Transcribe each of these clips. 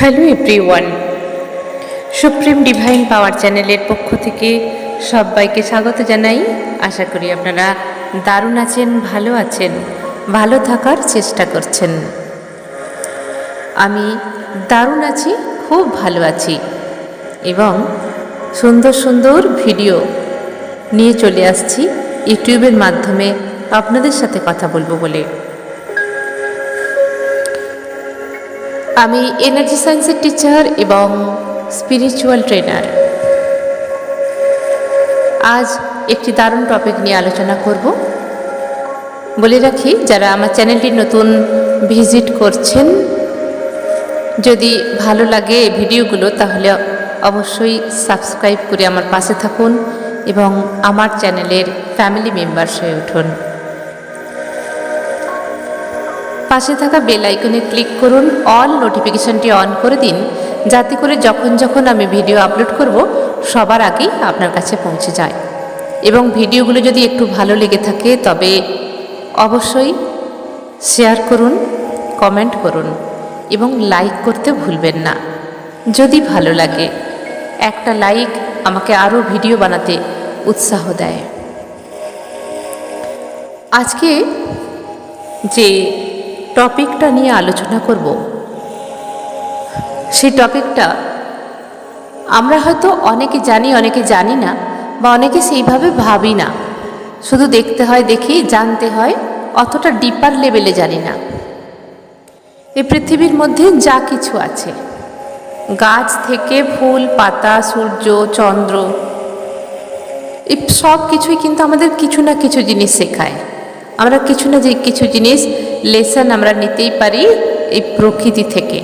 Hello everyone supreme divine power চ্যানেলের পক্ষ থেকে সবাইকে স্বাগত জানাই। আশা করি আপনারা দারুণ আছেন, ভালো আছেন, ভালো থাকার চেষ্টা করছেন। আমি দারুণ আছি, খুব ভালো আছি এবং সুন্দর সুন্দর ভিডিও নিয়ে চলে আসছি। ইউটিউবের মাধ্যমে আপনাদের সাথে কথা বলব বলে। আমি এনার্জি সায়েন্সের টিচার এবং স্পিরিচুয়াল ট্রেনার আজ একটি দারুণ টপিক নিয়ে আলোচনা করব। বলে রাখি, যারা আমার চ্যানেলটি নতুন ভিজিট করছেন, যদি ভালো লাগে ভিডিওগুলো, তাহলে অবশ্যই সাবস্ক্রাইব করে আমার পাশে থাকুন এবং আমার চ্যানেলের ফ্যামিলি মেম্বার্স হয়ে উঠুন। পাশে থাকা বেল আইকনে ক্লিক করুন, অল নোটিফিকেশনটি অন করে দিন, যাতে করে যখন যখন আমি ভিডিও আপলোড করব, সবার আগেই আপনার কাছে পৌঁছে যায়। এবং ভিডিওগুলো যদি একটু ভালো লেগে থাকে, তবে অবশ্যই শেয়ার করুন, কমেন্ট করুন, এবং লাইক করতে ভুলবেন না। যদি ভালো লাগে, একটা লাইক আমাকে আরও ভিডিও বানাতে উৎসাহ দেয়। আজকে যে টপিকটা নিয়ে আলোচনা করব। সেই টপিকটা আমরা হয়তো অনেকে জানি অনেকে জানি না, বা অনেকে সেইভাবে ভাবি না। শুধু দেখতে হয়, দেখি, জানতে হয়, অতটা ডিপার লেভেলে জানি না। এই পৃথিবীর মধ্যে যা কিছু আছে, গাছ থেকে ফুল, পাতা, সূর্য, চন্দ্র এই সব কিছুই কিন্তু আমাদের কিছু না কিছু জিনিস শেখায়। আমরা কিছু না যে কিছু জিনিস লেসন আমরা নিতেই পারি এই প্রকৃতি থেকে।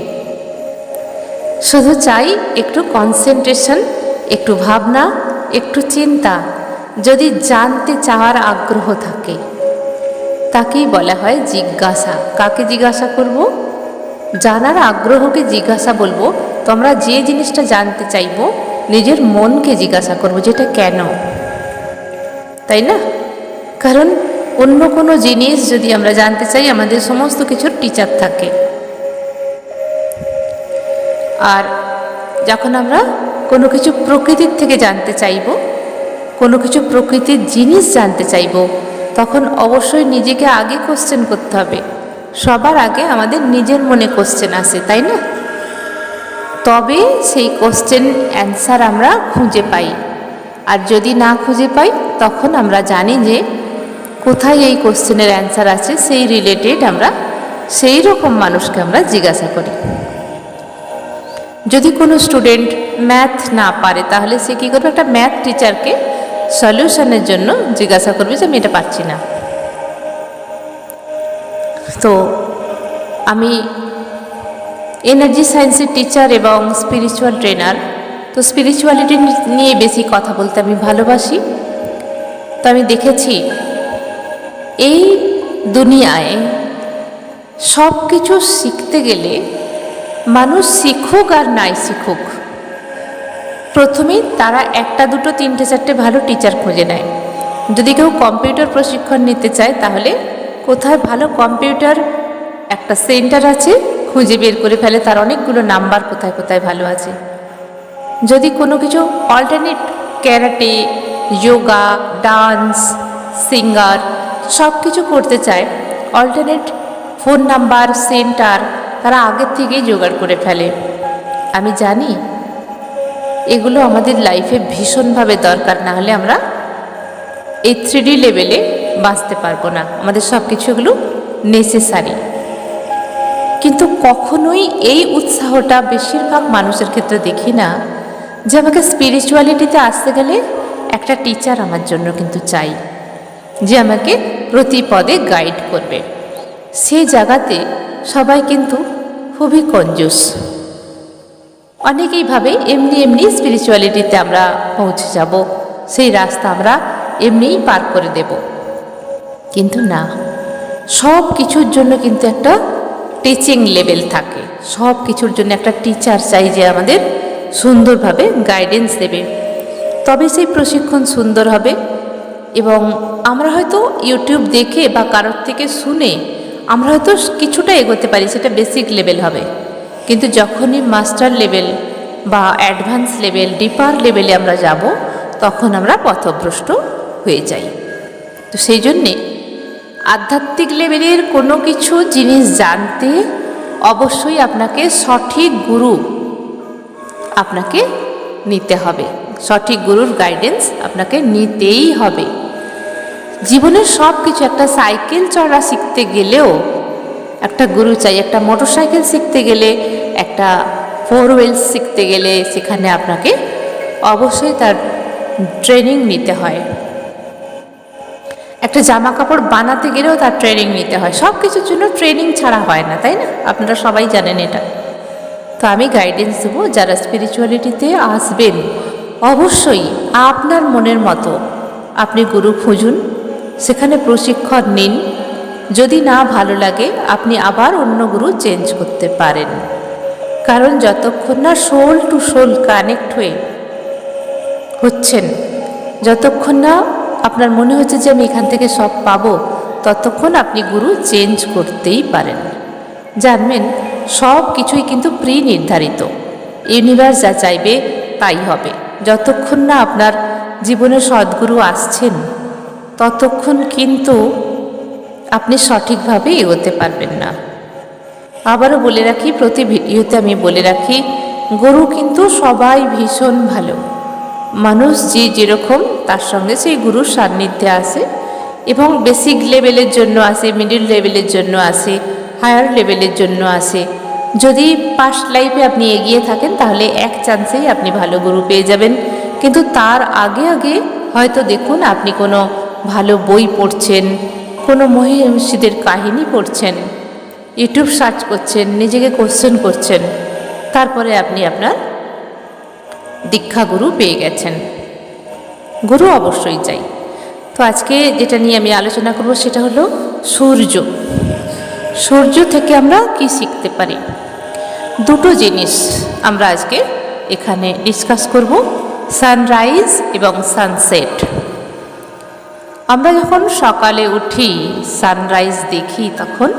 শুধু চাই একটু কনসেন্ট্রেশন একটু ভাবনা, একটু চিন্তা, যদি জানতে চাওয়ার আগ্রহ থাকে, তাকেই বলা হয় জিজ্ঞাসা। কাকে জিজ্ঞাসা করব? জানার আগ্রহকে জিজ্ঞাসা বলব। তো আমরা যে জিনিসটা জানতে চাইব, নিজের মনকে জিজ্ঞাসা করব, যেটা কেন? তাই না? কারণ অন্য কোনো জিনিস যদি আমরা জানতে চাই, আমাদের সমস্ত কিছুর টিচার থাকে। আর যখন আমরা কোনো কিছু প্রকৃতির থেকে জানতে চাইব, কোনো কিছু প্রকৃতির জিনিস জানতে চাইব, তখন অবশ্যই নিজেকে আগে কোশ্চেন করতে হবে। সবার আগে আমাদের নিজের মনে কোশ্চেন আসে, তাই না? তবে সেই কোশ্চেন অ্যান্সার আমরা খুঁজে পাই। আর যদি না খুঁজে পাই, তখন আমরা জানি যে কোথায় এই কোশ্চেনের অ্যান্সার আছে, সেই রিলেটেড আমরা, সেই রকম মানুষকে আমরা জিজ্ঞাসা করি। যদি কোনো স্টুডেন্ট ম্যাথ না পারে, তাহলে সে কী করবে? একটা ম্যাথ টিচারকে সলিউশনের জন্য জিজ্ঞাসা করবে যে, আমি এটা পাচ্ছি না। তো আমি এনার্জি সায়েন্সের টিচার এবং স্পিরিচুয়াল ট্রেনার তো স্পিরিচুয়ালিটি নিয়ে বেশি কথা বলতে আমি ভালোবাসি। তো আমি দেখেছি এই দুনিয়ায় সব কিছু শিখতে গেলে মানুষ শিখুক আর নাই শিখুক। প্রথমেই তারা একটা দুটো, তিনটে, চারটে ভালো টিচার খুঁজে নেয়। যদি কেউ কম্পিউটার প্রশিক্ষণ নিতে চায়, তাহলে কোথায় ভালো কম্পিউটার একটা সেন্টার আছে, খুঁজে বের করে ফেলে, তার অনেকগুলো নাম্বার কোথায় কোথায় ভালো আছে। যদি কোনো কিছু alternate karate yoga dance singer সব কিছু করতে চায় অল্টারনেট ফোন নাম্বার সেন্টার তারা আগের থেকেই জোগাড় করে ফেলে। আমি জানি এগুলো আমাদের লাইফে ভীষণভাবে দরকার, না হলে আমরা এই থ্রিডি লেভেলে বাঁচতে পারব না। আমাদের সব কিছুগুলো নেসেসারি কিন্তু কখনোই এই উৎসাহটা বেশিরভাগ মানুষের ক্ষেত্রে দেখি না যে আমাকে স্পিরিচুয়ালিটিতে আসতে গেলে একটা টিচার আমার জন্য কিন্তু চাই, যে আমাকে প্রতি পদে গাইড করবে। সেই জায়গাতে সবাই কিন্তু খুবই কঞ্জুস অনেকেই ভাবে এমনি এমনি স্পিরিচুয়ালিটিতে আমরা পৌঁছে যাব, সেই রাস্তা আমরা এমনিই পার করে দেব। কিন্তু না সব কিছুর জন্য কিন্তু একটা টিচিং লেভেল থাকে। সব কিছুর জন্য একটা টিচার চাই যে আমাদের সুন্দরভাবে গাইডেন্স দেবে। তবে সেই প্রশিক্ষণ সুন্দর হবে এবং আমরা হয়তো ইউটিউব দেখে বা কারোর থেকে শুনে আমরা হয়তো কিছুটা এগোতে পারি, সেটা বেসিক লেভেল হবে। কিন্তু যখনই মাস্টার লেভেল বা অ্যাডভান্স লেভেল ডিপার লেভেলে আমরা যাব, তখন আমরা পথভ্রষ্ট হয়ে যাই। তো সেই জন্যে আধ্যাত্মিক লেভেলের কোনো কিছু জিনিস জানতে অবশ্যই আপনাকে সঠিক গুরু আপনাকে নিতে হবে। সঠিক গুরুর গাইডেন্স আপনাকে নিতেই হবে। জীবনের সব কিছু একটা সাইকেল চড়া শিখতে গেলেও, একটা গুরু চাই, একটা মোটর সাইকেল শিখতে গেলে, একটা ফোর হুইলস শিখতে গেলে সেখানে আপনাকে অবশ্যই তার ট্রেনিং নিতে হয়। একটা জামা কাপড় বানাতে গেলেও তার ট্রেনিং নিতে হয়। সব কিছুর জন্য ট্রেনিং ছাড়া হয় না, তাই না? আপনারা সবাই জানেন এটা। তো আমি গাইডেন্স দেবো, যারা স্পিরিচুয়ালিটিতে আসবেন, অবশ্যই আপনার মনের মতো আপনি গুরু খুঁজুন। সেখানে প্রশিক্ষণ নিন। যদি না ভালো লাগে, আপনি আবার অন্য গুরু চেঞ্জ করতে পারেন। কারণ যতক্ষণ না সোল টু সোল কানেক্ট হয়ে হচ্ছেন, যতক্ষণ না আপনার মনে হচ্ছে যে আমি এখান থেকে সব পাবো, ততক্ষণ আপনি গুরু চেঞ্জ করতেই পারেন। জানবেন, সব কিছুই কিন্তু প্রি নির্ধারিত ইউনিভার্স যা চাইবে তাই হবে। যতক্ষণ না আপনার জীবনে সদ্গুরু আসছেন ততক্ষণ কিন্তু আপনি সঠিকভাবে এগোতে পারবেন না। আবারও বলে রাখি, প্রতি ভিডিওতে আমি বলে রাখি, গরু কিন্তু সবাই ভীষণ ভালো। মানুষ যে যেরকম, তার সঙ্গে সেই গুরুর সান্নিধ্যে আসে এবং বেসিক লেভেলের জন্য আসে মিডিল লেভেলের জন্য আসে হায়ার লেভেলের জন্য আসে যদি পাস্ট লাইফে আপনি এগিয়ে থাকেন, তাহলে এক চান্সেই আপনি ভালো গুরু পেয়ে যাবেন। কিন্তু তার আগে আগে হয়তো দেখুন, আপনি কোনো ভালো বই পড়ছেন, কোনো মহিষীদের কাহিনী পড়ছেন, ইউটিউব সার্চ করছেন, নিজেকে কোশ্চেন করছেন, তারপরে আপনি আপনার দীক্ষা গুরু পেয়ে গেছেন। গুরু অবশ্যই চাই। তো আজকে যেটা নিয়ে আমি আলোচনা করব সেটা হলো সূর্য। সূর্য থেকে আমরা কি শিখতে পারি? দুটো জিনিস আমরা আজকে এখানে ডিসকাস করব সানরাইজ এবং সানসেট আমরা যখন সকালে উঠি সানরাইজ দেখি, তখন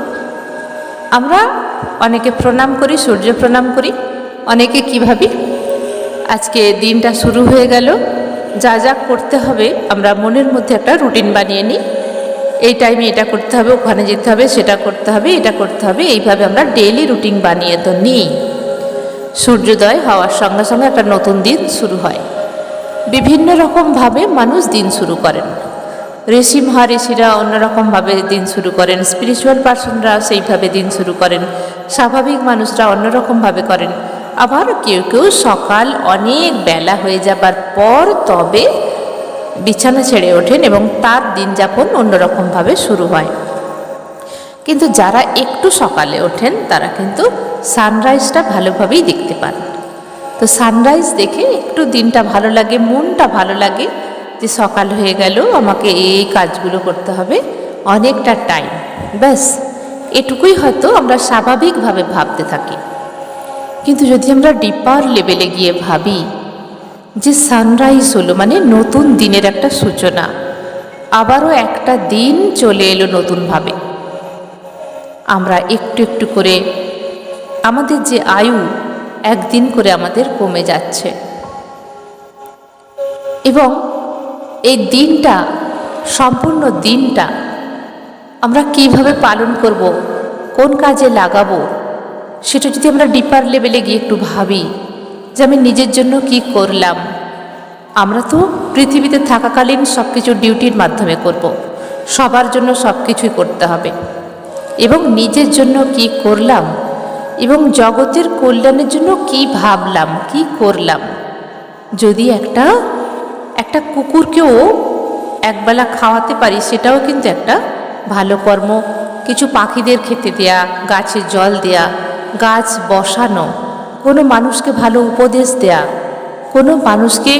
আমরা অনেকে প্রণাম করি, সূর্য প্রণাম করি। অনেকে কী ভাবি, আজকে দিনটা শুরু হয়ে গেল, যা যা করতে হবে, আমরা মনের মধ্যে একটা রুটিন বানিয়ে নিই। এই টাইমে এটা করতে হবে, ওখানে যেতে হবে, সেটা করতে হবে, এটা করতে হবে, এইভাবে আমরা ডেইলি রুটিন বানিয়ে তো নিই। সূর্যোদয় হওয়ার সঙ্গে সঙ্গে একটা নতুন দিন শুরু হয়। বিভিন্ন রকমভাবে মানুষ দিন শুরু করেন। ঋষি মহাঋষিরা অন্যরকমভাবে দিন শুরু করেন স্পিরিচুয়াল পার্সনরা সেইভাবে দিন শুরু করেন, স্বাভাবিক মানুষরা অন্যরকমভাবে করেন। আবার কেউ কেউ সকাল অনেক বেলা হয়ে যাবার পর তবে বিছানা ছেড়ে ওঠেন এবং তার দিন যাপন অন্যরকমভাবে শুরু হয়। কিন্তু যারা একটু সকালে ওঠেন, তারা কিন্তু সানরাইজটা ভালোভাবেই দেখতে পান। তো সানরাইজ দেখে একটু দিনটা ভালো লাগে, মনটা ভালো লাগে যে সকাল হয়ে গেল, আমাকে এই কাজগুলো করতে হবে। অনেকটা টাইম ব্যাস, এটুকুই হয়তো আমরা স্বাভাবিকভাবে ভাবতে থাকি। কিন্তু যদি আমরা ডিপার লেভেলে গিয়ে ভাবি যে সানরাইজ হলো মানে নতুন দিনের একটা সূচনা, আবারও একটা দিন চলে এলো নতুনভাবে। আমরা একটু একটু করে আমাদের যে আয়ু, একদিন করে আমাদের কমে যাচ্ছে। এবং এই দিনটা, সম্পূর্ণ দিনটা আমরা কীভাবে পালন করব, কোন কাজে লাগাবো, সেটা যদি আমরা ডিপার লেভেলে গিয়ে একটু ভাবি যে আমি নিজের জন্য কি করলাম, আমরা তো পৃথিবীতে থাকাকালীন সব কিছু ডিউটির মাধ্যমে করব। সবার জন্য সব কিছুই করতে হবে এবং নিজের জন্য কি করলাম এবং জগতের কল্যাণের জন্য কি ভাবলাম, কি করলাম, যদি একটা কুকুরকেও একবেলা খাওয়াতে পারি, সেটাও কিন্তু একটা ভালো কর্ম। কিছু পাখিদের খেতে দেয়া, গাছে জল দেয়া, গাছ বসানো, কোনো মানুষকে ভালো উপদেশ দেয়া, কোনো মানুষকে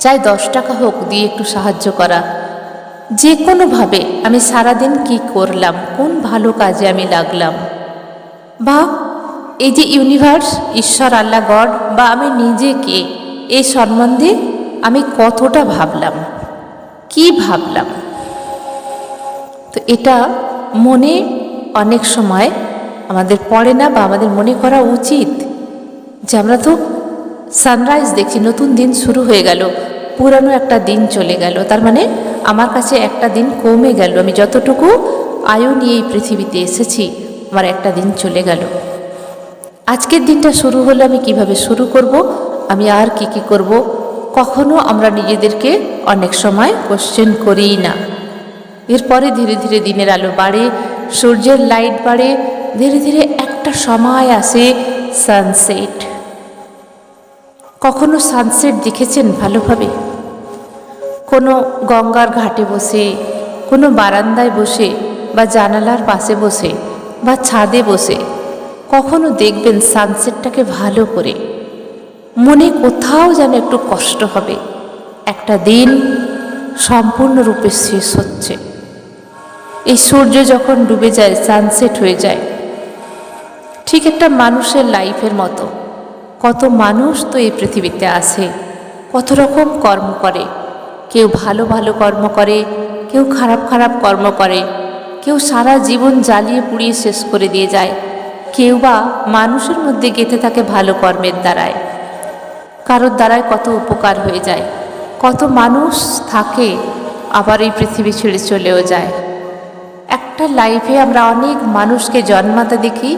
চাই দশ টাকা হোক দিয়ে একটু সাহায্য করা। যে কোনোভাবে আমি সারাদিন কি করলাম, কোন ভালো কাজে আমি লাগলাম? বা এই যে ইউনিভার্স, ঈশ্বর, আল্লাহ, গড, বা আমি নিজেকে এই সম্বন্ধে আমি কতটা ভাবলাম? কি ভাবলাম? তো এটা মনে অনেক সময় আমাদের পড়ে না বা আমাদের মনে করা উচিত যে আমরা তো সানরাইজ দেখছি, নতুন দিন শুরু হয়ে গেল, পুরানো একটা দিন চলে গেল, তার মানে আমার কাছে একটা দিন কমে গেল। আমি যতটুকু আয়ু নিয়ে এই পৃথিবীতে এসেছি, আমার একটা দিন চলে গেল। আজকের দিনটা শুরু হলে আমি কীভাবে শুরু করব? আমি আর কি কি করব? কখনো আমরা নিজেদেরকে অনেক সময় কোশ্চেন করিই না। এরপরে ধীরে ধীরে দিনের আলো বাড়ে, সূর্যের লাইট বাড়ে, ধীরে ধীরে একটা সময় আসে সানসেট কখনো সানসেট দেখেছেন ভালোভাবে? কোনো গঙ্গার ঘাটে বসে, কোনো বারান্দায় বসে, বা জানালার পাশে বসে, বা ছাদে বসে, কখনো দেখবেন সানসেটটাকে ভালো করে। মনে কোথাও যেন একটু কষ্ট হবে। একটা দিন সম্পূর্ণরূপে শেষ হচ্ছে। এই সূর্য যখন ডুবে যায় সানসেট হয়ে যায়। ঠিক একটা মানুষের লাইফের মতো। কত মানুষ তো এই পৃথিবীতে আসে কত রকম কর্ম করে। কেউ ভালো ভালো কর্ম করে, কেউ খারাপ খারাপ কর্ম করে। কেউ সারা জীবন জ্বালিয়ে পুড়িয়ে শেষ করে দিয়ে যায়। কেউ বা মানুষের মধ্যে গেঁথে থাকে ভালো কর্মের দ্বারায়। কারোর দ্বারায় কত উপকার হয়ে যায়, কত মানুষ থাকে, আবার এই পৃথিবী ছেড়ে চলেও যায়। একটা লাইফে আমরা অনেক মানুষকে জন্মাতে দেখি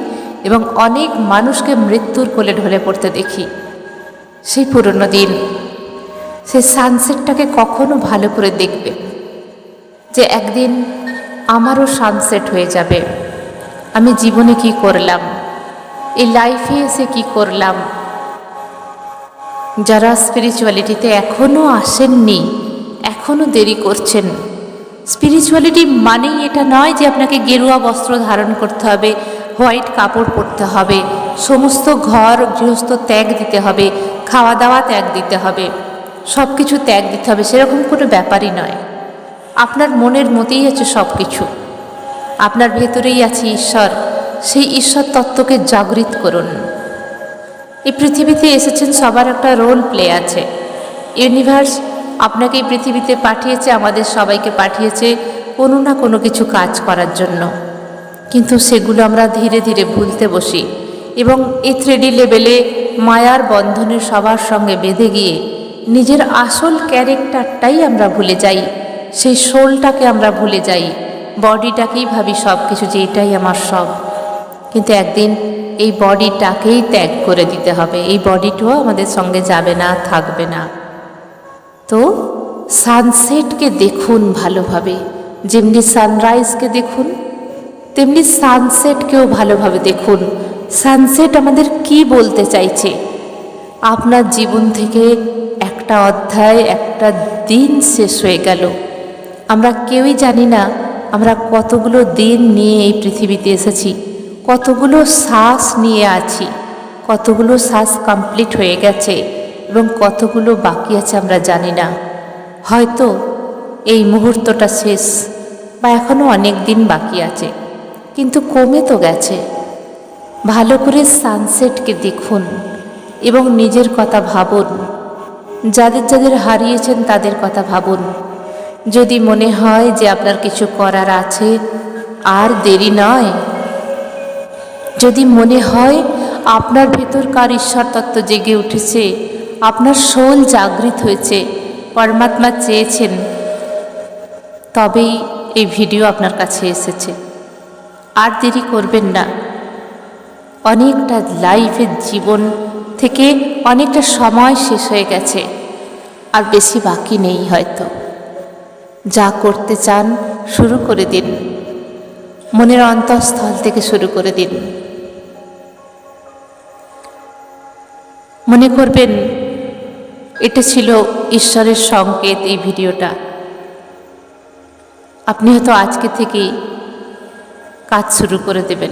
এবং অনেক মানুষকে মৃত্যুর কোলে ঢলে পড়তে দেখি। সেই পুরনো দিন, সেই সানসেটটাকে কখনো ভালো করে দেখবে যে একদিন আমারও সানসেট হয়ে যাবে। আমি জীবনে কি করলাম? এই লাইফে এসে কি করলাম? যারা স্পিরিচুয়ালিটিতে এখনও আসেননি এখনও দেরি করছেন। স্পিরিচুয়ালিটি মানেই এটা নয় যে আপনাকে গেরুয়া বস্ত্র ধারণ করতে হবে, হোয়াইট কাপড় পরতে হবে, সমস্ত ঘর গৃহস্থ ত্যাগ দিতে হবে খাওয়া দাওয়া ত্যাগ দিতে হবে সব কিছু ত্যাগ দিতে হবে, সেরকম কোনো ব্যাপারই নয়। আপনার মনের মতেই আছে সব কিছু আপনার ভেতরেই আছে ঈশ্বর। সেই ঈশ্বর তত্ত্বকে জাগৃত করুন। এই পৃথিবীতে এসেছেন সবার একটা রোল প্লে আছে। ইউনিভার্স আপনাকে এই পৃথিবীতে পাঠিয়েছে, আমাদের সবাইকে পাঠিয়েছে কোনো না কোনো কিছু কাজ করার জন্য। কিন্তু সেগুলো আমরা ধীরে ধীরে ভুলতে বসি এবং এই থ্রিডি লেভেলে মায়ার বন্ধনে সবার সঙ্গে বেঁধে গিয়ে নিজের আসল ক্যারেক্টারটাই আমরা ভুলে যাই, সেই সোলটাকে আমরা ভুলে যাই বডিটাকেই ভাবি সব কিছু যে এটাই আমার সব। কিন্তু একদিন এই বডিটাকেই ত্যাগ করে দিতে হবে। এই বডিটাও আমাদের সঙ্গে যাবে না, থাকবে না। তো সানসেটকে দেখুন ভালোভাবে। যেমনি সানরাইজকে দেখুন, তেমনি সানসেটকেও ভালোভাবে দেখুন। সানসেট আমাদের কি বলতে চাইছে? আপনার জীবন থেকে একটা অধ্যায়, একটা দিন শেষ হয়ে গেল। আমরা কেউই জানি না আমরা কতগুলো দিন নিয়ে এই পৃথিবীতে এসেছি। কতগুলো শ্বাস নিয়ে আছি, কতগুলো শ্বাস কমপ্লিট হয়ে গেছে এবং কতগুলো বাকি আছে আমরা জানি না। হয়তো এই মুহূর্তটা শেষ বা এখনও অনেক দিন বাকি আছে, কিন্তু কমে তো গেছে। ভালো করে সানসেটকে দেখুন এবং নিজের কথা ভাবুন। যাদের যাদের হারিয়েছেন তাদের কথা ভাবুন। যদি মনে হয় যে আপনার কিছু করার আছে, আর দেরি নয় যদি মনে হয় আপনার ভেতরকার ঈশ্বর তত্ত্ব জেগে উঠেছে, আপনার সোল জাগৃত হয়েছে, পরমাত্মা চেয়েছেন, তবেই এই ভিডিও আপনার কাছে এসেছে। আর দেরি করবেন না। অনেকটা লাইফের জীবন থেকে অনেকটা সময় শেষ হয়ে গেছে, আর বেশি বাকি নেই হয়তো। যা করতে চান, শুরু করে দিন। মনের অন্তঃস্থল থেকে শুরু করে দিন। মনে করবেন, এটা ছিল ঈশ্বরের সংকেত এই ভিডিওটা। আপনি হয়তো আজকে থেকেই কাজ শুরু করে দেবেন।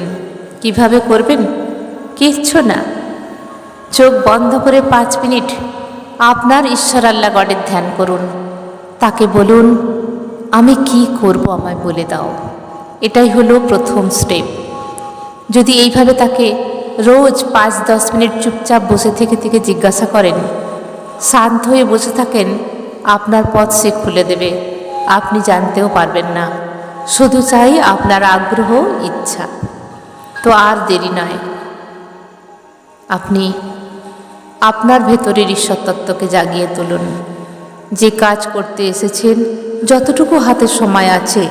কীভাবে করবেন? কিচ্ছু না। চোখ বন্ধ করে পাঁচ মিনিট আপনার ঈশ্বর আল্লাহ গডের ধ্যান করুন। তাকে বলুন, আমি কি করব আমায় বলে দাও? এটাই হলো প্রথম স্টেপ যদি এইভাবে তাকে রোজ পাঁচ, দশ মিনিট চুপচাপ বসে থেকে থেকে জিজ্ঞাসা করেন, শান্ত হয়ে বসে থাকেন? আপনার পথ সে খুলে দেবে। আপনি জানতেও পারবেন না। শুধু চাই আপনার আগ্রহ, ইচ্ছা। তো আর দেরি নয়। আপনি আপনার ভেতরের ঈশ্বর তত্ত্বকে জাগিয়ে তুলুন। যে কাজ করতে এসেছেন, যতটুকু হাতে সময় আছে,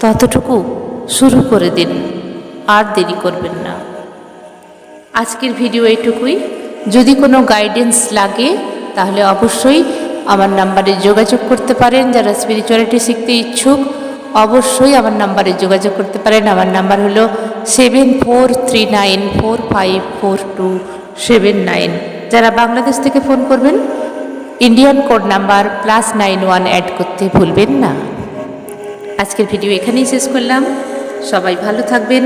ততটুকু শুরু করে দিন। আর দেরি করবেন না। আজকের ভিডিও এটুকুই যদি কোনো গাইডেন্স লাগে, তাহলে অবশ্যই আমার নাম্বারে যোগাযোগ করতে পারেন। যারা স্পিরিচুয়ালিটি শিখতে ইচ্ছুক, অবশ্যই আমার নাম্বারে যোগাযোগ করতে পারেন। আমার নাম্বার হলো seven four three nine four five four two seven nine যারা বাংলাদেশ থেকে ফোন করবেন Indian code number plus nine one add করতে ভুলবেন না। আজকের ভিডিও এখানেই শেষ করলাম। সবাই ভালো থাকবেন,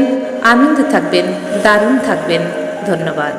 আনন্দ থাকবেন, দারুণ থাকবেন। ধন্যবাদ।